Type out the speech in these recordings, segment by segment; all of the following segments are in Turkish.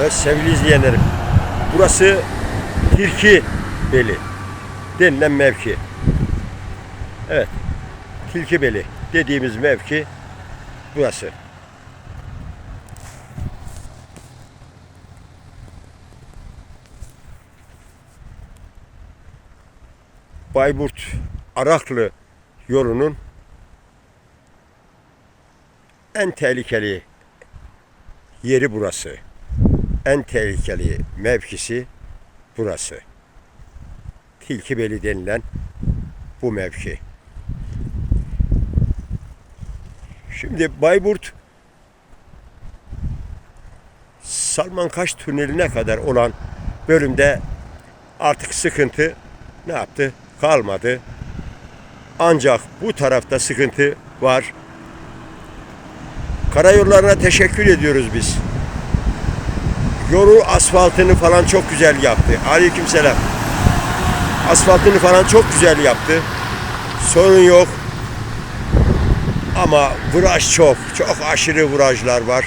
Evet sevgili izleyenlerim. Burası Tilki Beli denilen mevki. Evet. Tilki Beli dediğimiz mevki burası. Bayburt Araklı yolunun en tehlikeli yeri burası. En tehlikeli mevkisi burası. Tilkibeli denilen bu mevki. Şimdi Bayburt Salmankaş tüneline kadar olan bölümde artık sıkıntı ne yaptı? Kalmadı. Ancak bu tarafta sıkıntı var. Karayollarına teşekkür ediyoruz biz. Yolu asfaltını falan çok güzel yaptı. Aleykümselam. Asfaltını falan çok güzel yaptı. Sorun yok. Ama viraj çok. Çok aşırı virajlar var.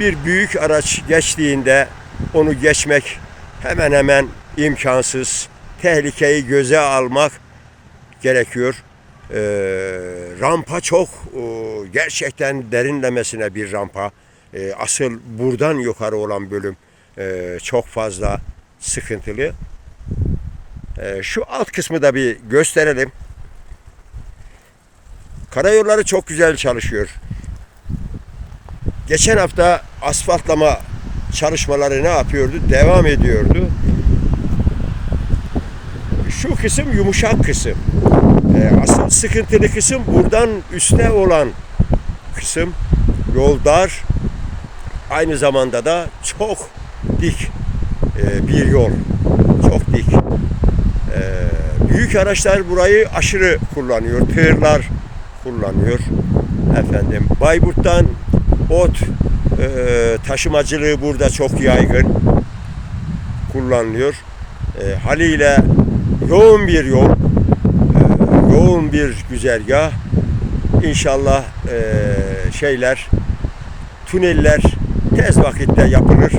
Bir büyük araç geçtiğinde onu geçmek hemen hemen imkansız. Tehlikeyi göze almak gerekiyor. Ee, rampa çok gerçekten derinlemesine bir rampa. Ee, asıl buradan yukarı olan bölüm e, çok fazla sıkıntılı. Ee, şu alt kısmı da bir gösterelim. Karayolları çok güzel çalışıyor. Geçen hafta asfaltlama çalışmaları ne yapıyordu? Devam ediyordu. Şu kısım yumuşak kısım. Ee, asıl sıkıntılı kısım buradan üste olan kısım. Yol dar. Aynı zamanda da çok dik e, bir yol. Çok dik. Ee, büyük araçlar burayı aşırı kullanıyor. Tırlar kullanıyor. Efendim Bayburt'tan ot e, taşımacılığı burada çok yaygın kullanılıyor. E, haliyle yoğun bir yol, e, yoğun bir güzergah. İnşallah e, şeyler, tüneller tez vakitte yapılır.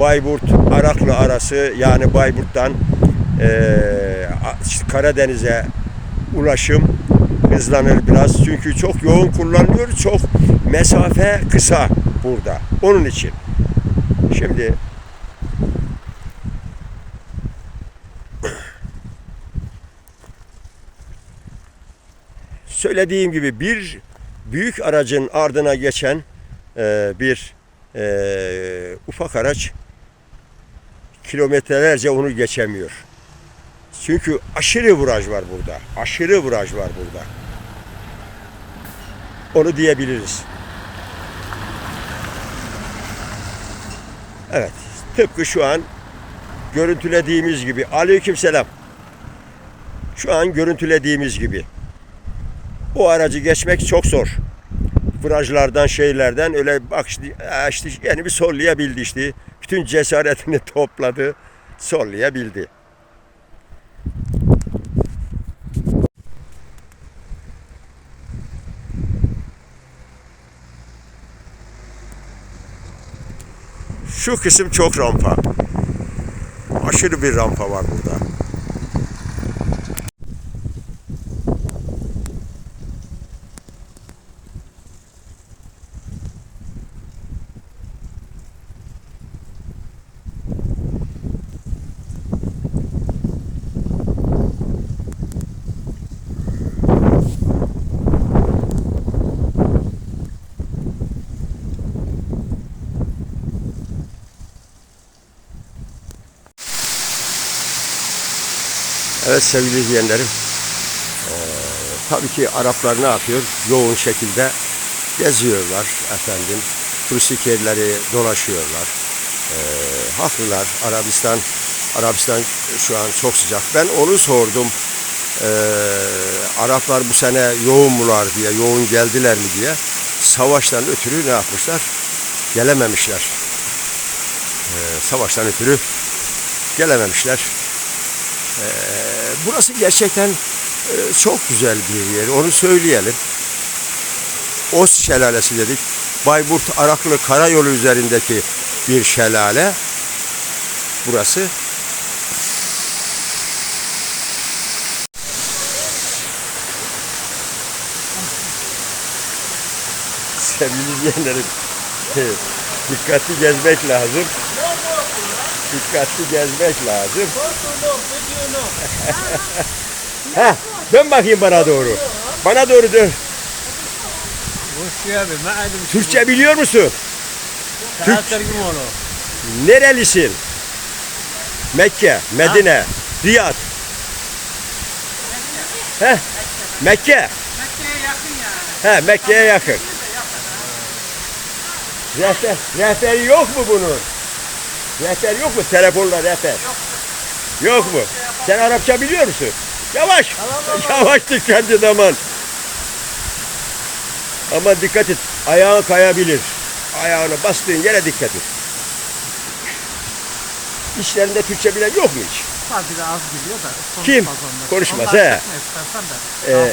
Bayburt Araklı arası yani Bayburt'tan e, Karadeniz'e ulaşım hızlanır biraz. Çünkü çok yoğun kullanılıyor. Çok mesafe kısa burada. Onun için. Şimdi söylediğim gibi bir büyük aracın ardına geçen e, bir e, ufak araç kilometrelerce onu geçemiyor. Çünkü aşırı viraj var burada. Aşırı viraj var burada. Onu diyebiliriz. Evet. Tıpkı şu an görüntülediğimiz gibi. Aleykümselam. Şu an görüntülediğimiz gibi. O aracı geçmek çok zor. Virajlardan şeylerden öyle bak işte, işte yani bir sollayabildi işte. Bütün cesaretini topladı. Sollayabildi. Şu kısım çok rampa. Aşırı bir rampa var burada. Evet sevgili izleyenlerim. tabii ki Araplar ne yapıyor? Yoğun şekilde geziyorlar efendim. Turistik yerleri dolaşıyorlar. Eee, haklılar. Arabistan Arabistan şu an çok sıcak. Ben onu sordum. Eee, Araplar bu sene yoğun mular diye, yoğun geldiler mi diye. Savaştan ötürü ne yapmışlar? Gelememişler. Eee, savaştan ötürü gelememişler. Burası gerçekten e, çok güzel bir yer. Onu söyleyelim. Os Şelalesi dedik. Bayburt Araklı Karayolu üzerindeki bir şelale. Burası sevgili izleyenlerim dikkatli gezmek lazım dikkatli gezmek lazım. Heh, dön bakayım bana doğru. Bana doğru dön. Türkçe biliyor musun? Türk... Nerelisin? Mekke, Medine, Riyad. Heh, Mekke. Mekke'ye yakın ya. He, Mekke'ye yakın. Rehber, rehberi yok mu bunun? Rehber yok mu? Telefonla rehber. Yok mu? Sen Arapça biliyor musun? Yavaş. Yavaş dikkat et aman. Ama dikkat et. Ayağın kayabilir. Ayağını bastığın yere dikkat et. İşlerinde Türkçe bilen yok mu hiç? Sadece az biliyor da Kim? onlar. Konuşmaz, Onlar he. de Ee.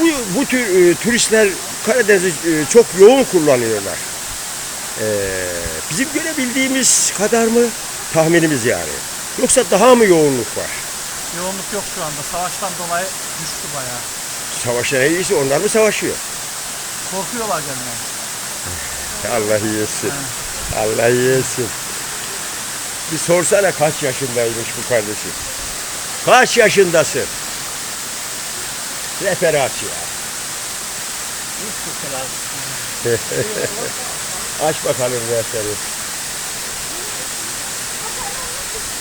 Bu, bu tür e, turistler Karadeniz'i e, çok yoğun kullanıyorlar. Ee, bizim görebildiğimiz kadar mı? Tahminimiz yani. Yoksa daha mı yoğunluk var? Yoğunluk yok şu anda. Savaştan dolayı düştü bayağı. Savaştan en iyisi onlar mı savaşıyor? Korkuyorlar gelmeye. Allah yesin. Allah yesin. Bir sorsana kaç yaşındaymış bu kardeşim? Kaç yaşındasın? Referat ya. Aç bakalım rehberi.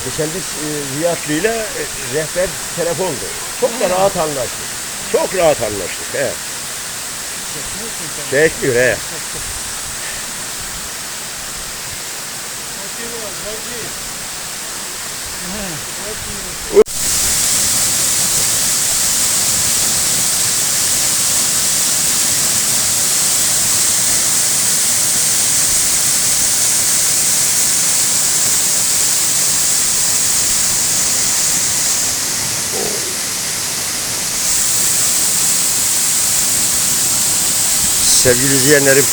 Geçen biz e, Riyadlı ile e, rehber telefondu. Çok da rahat anlaştık. Çok rahat anlaştık. He. Çekmiyor he. Sevgili izleyenlerim,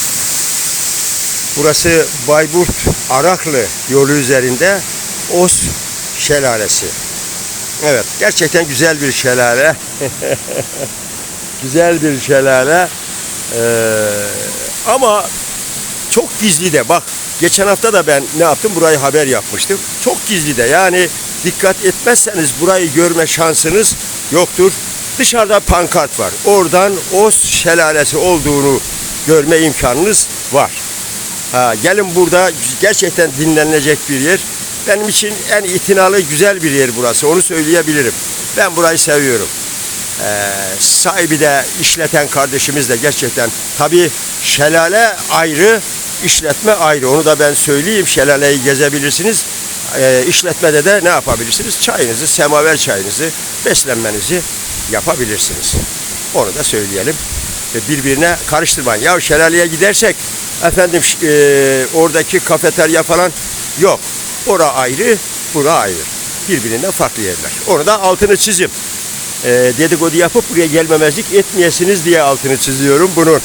burası Bayburt Araklı yolu üzerinde Os Şelalesi. Evet, gerçekten güzel bir şelale. güzel bir şelale. Ee, ama çok gizli de bak geçen hafta da ben ne yaptım burayı haber yapmıştım. Çok gizli de yani dikkat etmezseniz burayı görme şansınız yoktur. Dışarıda pankart var. Oradan Os şelalesi olduğunu görme imkanınız var. Ha, gelin burada gerçekten dinlenilecek bir yer. Benim için en itinalı güzel bir yer burası. Onu söyleyebilirim. Ben burayı seviyorum. Ee, sahibi de işleten kardeşimiz de gerçekten tabii şelale ayrı, işletme ayrı. Onu da ben söyleyeyim. Şelaleyi gezebilirsiniz. Ee, işletmede de ne yapabilirsiniz? Çayınızı, semaver çayınızı, beslenmenizi yapabilirsiniz. Onu da söyleyelim. Birbirine karıştırmayın. Ya şelaleye gidersek efendim e, oradaki kafeterya falan yok. Ora ayrı, bura ayrı. Birbirinden farklı yerler. Onu da altını çizim e, dedikodu yapıp buraya gelmemezlik etmeyesiniz diye altını çiziyorum bunun.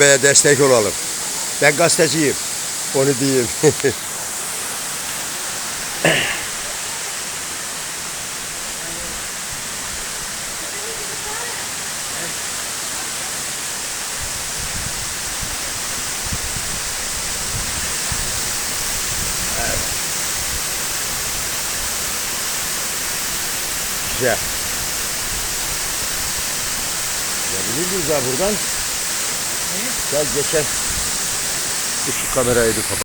Bey'e destek olalım. Ben gazeteciyim. Onu diyeyim. Güzel. Gidebilir miyiz ha buradan? Gel geçen. Şu kamerayı bir kapat.